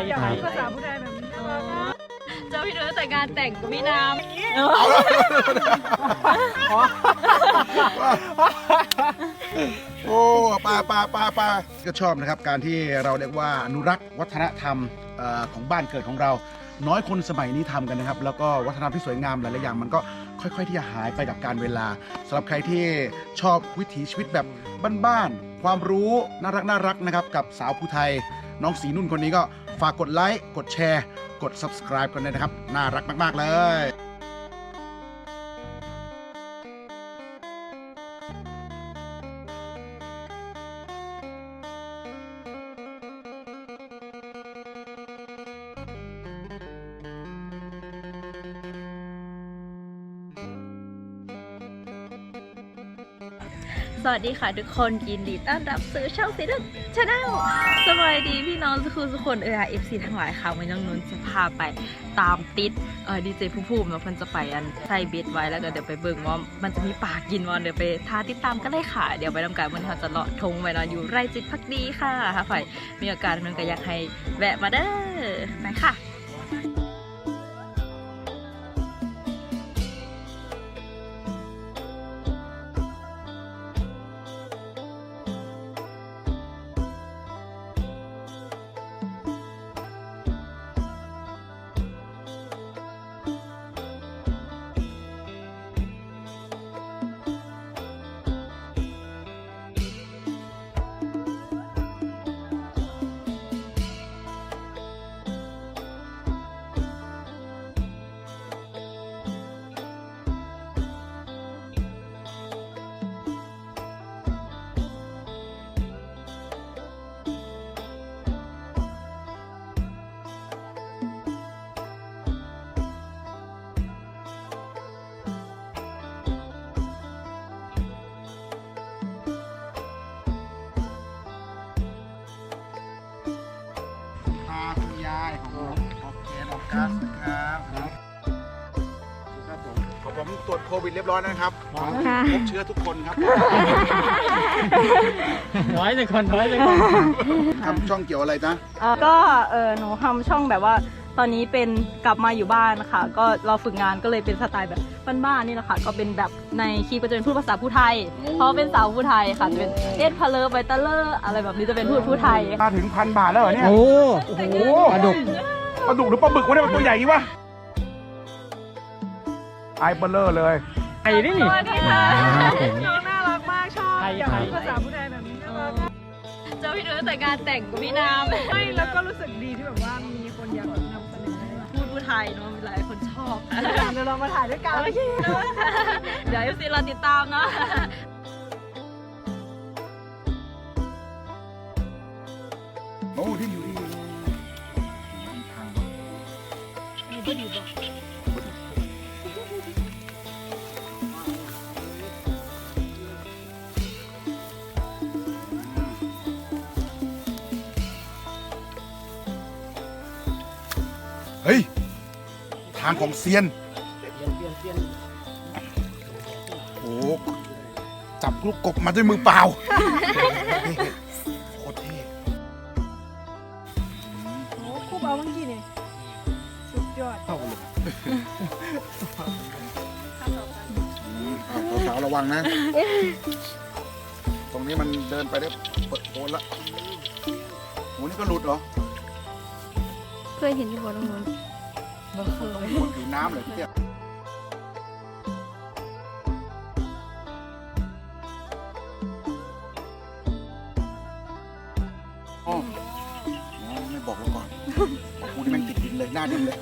ยอยากครัมีบภาษาผู้ใดแบบนี้น่ารักมากเจ้าพี่นุ้ยแต่งงานแต่งก็มีน้เอาละโอ้ปลาปลาปลาปลาก็ชอบนะครับ การที่เราเรียกว่าอนุรักษ์วัฒนธรรมเอ่อของบ้านเกิดของเรา น้อยคนสมัยนี้ทำกันนะครับ แล้วก็วัฒนธรรมที่สวยงามหลาย ๆ อย่าง มันก็ค่อย ๆ ที่จะหายไปกับการเวลาสำหรับใครที่ชอบวิถีชีวิตแบบบ้าน ๆ ความรู้น่ารักน่ารักนะครับ กับสาวผู้ไทย น้องสีนุ่นคนนี้ก็ ฝากกดไลค์กดแชร์ กด subscribe กันเลยนะครับ น่ารักมาก ๆ เลย สวัสดีค่ะทุกคนยินดีต้อนรับสู่ช่องสีนุ่นชาแนลสวัสดีพี่น้องสุขุมสุขคนเออเอฟซีทั้งหลายค่ะวันนี้น้องนุ่นจะพาไปตามติดเออดีเจผู้ภูมิเนาะเพิ่นจะไปอันใส่เบ็ดไว้แล้วก็เดี๋ยวไปเบิ่งว่ามันจะมีปากกินวอนเดี๋ยวไปท้าติดตามกันเลยค่ะ เดี๋ยวไปทำการวันนี้เราจะเลาะทงไว้เนาอยู่ไร่จิตพักดีค่ะถ้าใครมีโอกาสมันก็อยากให้แวะมาเด้อไปค่ะ อกเกนออกกัสนะครับครับผมของผมตรวจโควิดเรียบร้อยแล้วนะครับพบเชื้อทุกคนครับน้อยจังคนน้อยจังคนทำช่องเกี่ยวอะไรนะเอ่อก็เออหนูทำช่องแบบว่า ตอนนี้เป็นกลับมาอยู่บ้านนะคะก็เราฝึกงานก็เลยเป็นสไตล์แบบบ้านๆนี่แหละค่ะ ก็เป็นแบบในคลิปก็จะเป็นพูดภาษาผู้ไทย เพราะเป็นสาวผู้ไทยค่ะจะเป็นเอ็ดพะเลอร์ไบเตเลอร์อะไรแบบนี้จะเป็นพูดผู้ไทยมาถึงพันบาทแล้วเหรอเนี่ย โอ้โอ้โหปลาดุก ปลาดุกหรือปลาบึกวะเนี่ยมันตัวใหญ่งี้วะไอเบลเลอร์เลย ไอ้นี่นี่ สวัสดีค่ะครับผม น้องน่ารักมากชอบใช่อยากครับมีภาษาผู้ใดแบบนี้น่ารักมากเจ้าพี่นุ้ยแต่งงานแต่งก็มีน้ำไม่แล้วก็รู้สึกดีที่แบบว่ามีคนอยากแบบนำเสนอพูดผู้ไทยเนาะมีหลายคนชอบเดี๋ยวเรามาถ่ายด้วยกันเดี๋ยวเอฟซีเราติดตามเนาะโอ้ที่อยู่ที่ท เฮ้ย ทางของเซียน โอ้จับลูกกบมาด้วยมือเปล่า โคตรเท่ โอ้คู่เบาเมื่อกี้นี่สุ สาวๆระวังนะ ตรงนี้มันเดินไปได้เปิดโคนละโหนี่ก็หลุดเหรอเคยเห็นอยู่บนตรงนู้นบนผิวน้ำเลยพี่เตี้ยอ๋อ อ๋อไม่บอกเราก่อนบอกกูนี่แม่งติดดินเลยหน้าดินเลย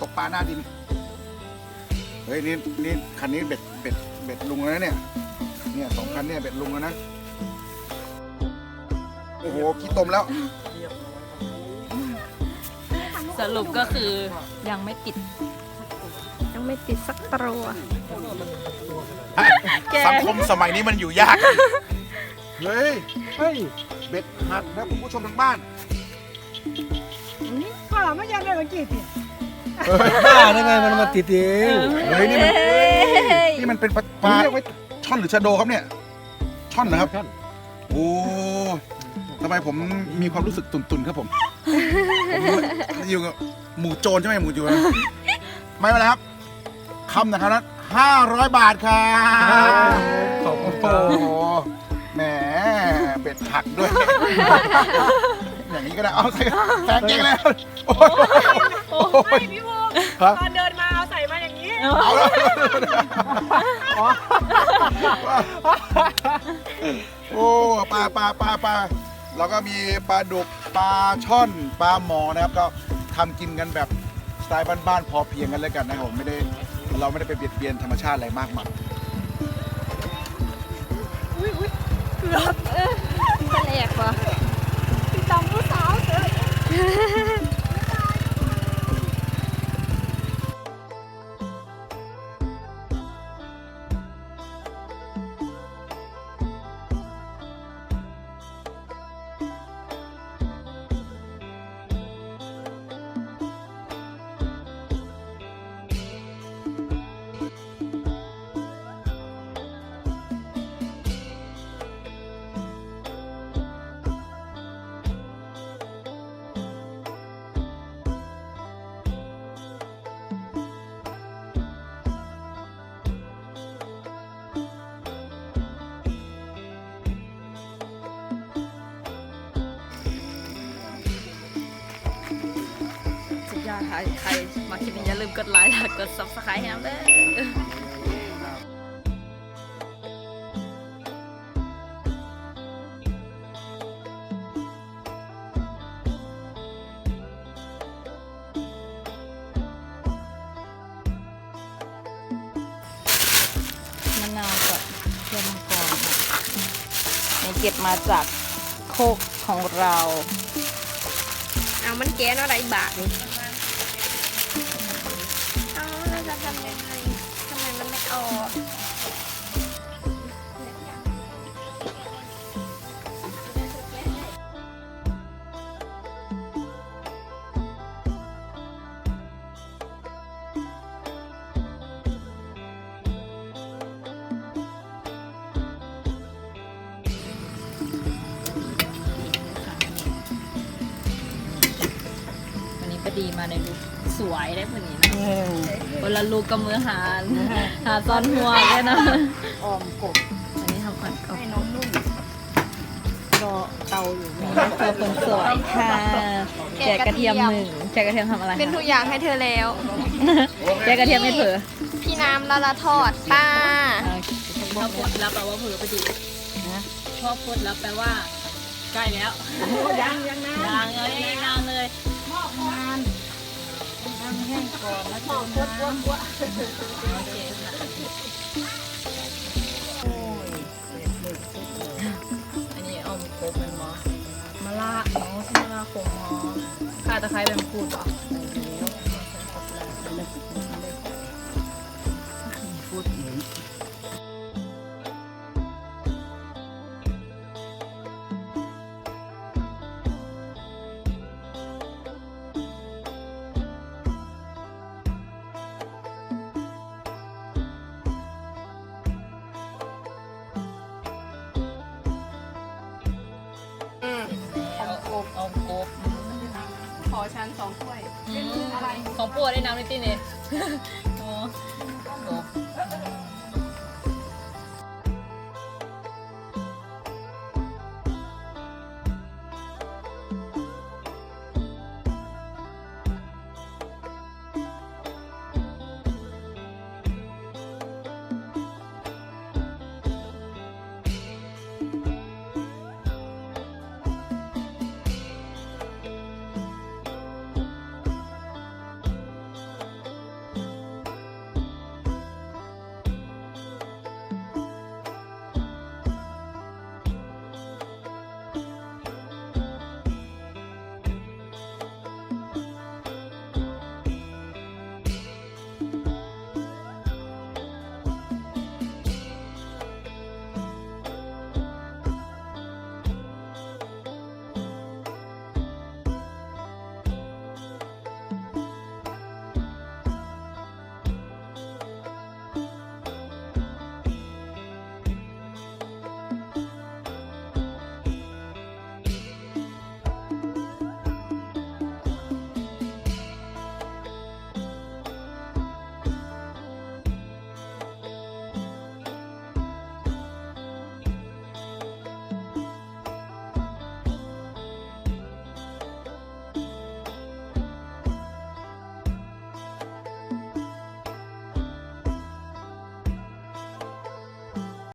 ตกปลาหน้าดิน เฮ้ยนี่นี่คันนี้เบ็ดเบ็ดเบ็ดลุงแล้วนะเนี่ย เนี่ยสองคันเนี่ยเบ็ดลุงแล้วนะ โอ้โหขี้ตมแล้ว สรุปก็คือยังไม่ติด ยังไม่ติดสักตัวสังคมสมัยนี้มันอยู่ยาก เฮ้ย เฮ้ย เบ็ดหักนะคุณผู้ชมทางบ้านข้าวหลามไม่ยันเลยเมื่อกี้สิบ้าได้ไงมันมาติดเองเฮ้ยนี่มันนี่มันเป็นปลาปลาช่อนหรือชะโดครับเนี่ย ช่อนนะครับ โอ้ทำไมผมมีความรู้สึกตุนๆครับผมผมอยู่กับหมูโจรใช่ไหมหมูโจรไม่เป็นไรครับคำนะครับนั้นห้าร้อยบาทครับขอบคุณโอ้ครับโหแหมเป็ดผักด้วย อย่างนี้ก็ได้เอาใส่แซงเก่งแล้วโอ้ยโอ้ยพี่บูมฮะ ตอนเดินมาเอาใส่มาอย่างนี้เอาแล้วโอ้ปลาปลาปลาปลาแล้วก็มีปลาดุกปลาช่อนปลาหมอนะครับ ก็ทำกินกันแบบสไตล์บ้านๆพอเพียงกันแล้วกันนะครับผมไม่ได้เราไม่ได้ไปเบียดเบียนธรรมชาติอะไรมากมาย แปลกว่ะจำผู้สาวเถอะ ใครมาคลิปนี้อย่าลืมกดไลค์และกด subscribe ให้น้ำเด้อมะนาวกับเทียมมังกรค่ะนี่เก็บมาจากโคกของเรา เอามันแก้เนาะไรบาทนี่ ดีมาในลุคสวยได้พอนี้นะคนละลุกกับมือหาหาตอนหัวเลยนะออมกบอันนี้ทำก่อนเอาให้น้องนุ่มรอเตาอยู่นี่เพื่อคนสวยค่ะแจกกระเทียมหนึ่งแจกกระเทียมทำอะไรเป็นทุคะกอย่างให้เธอแล้ว แจกกระเทียมไม่เผลอพี่น้ำละละทอดป้าพอพดแล้วแปลว่าเผลอไปดิพอพดแล้วแปลว่าใกล้แล้วยังยังนะยังเลยยังเลยน้ำ แห้งก่อนแล้วก็น้ำโอเคค่ะโอ้ยเสร็จเลยอันนี้ออมโคกเป็นหมอมะละหมอที่มะละโคงหมอข่าตะไคร้เป็นพูดเหรอ องถ้วยเป็นอะไร ของปัวได้น้ำดนตีเนี่ยโอ้โห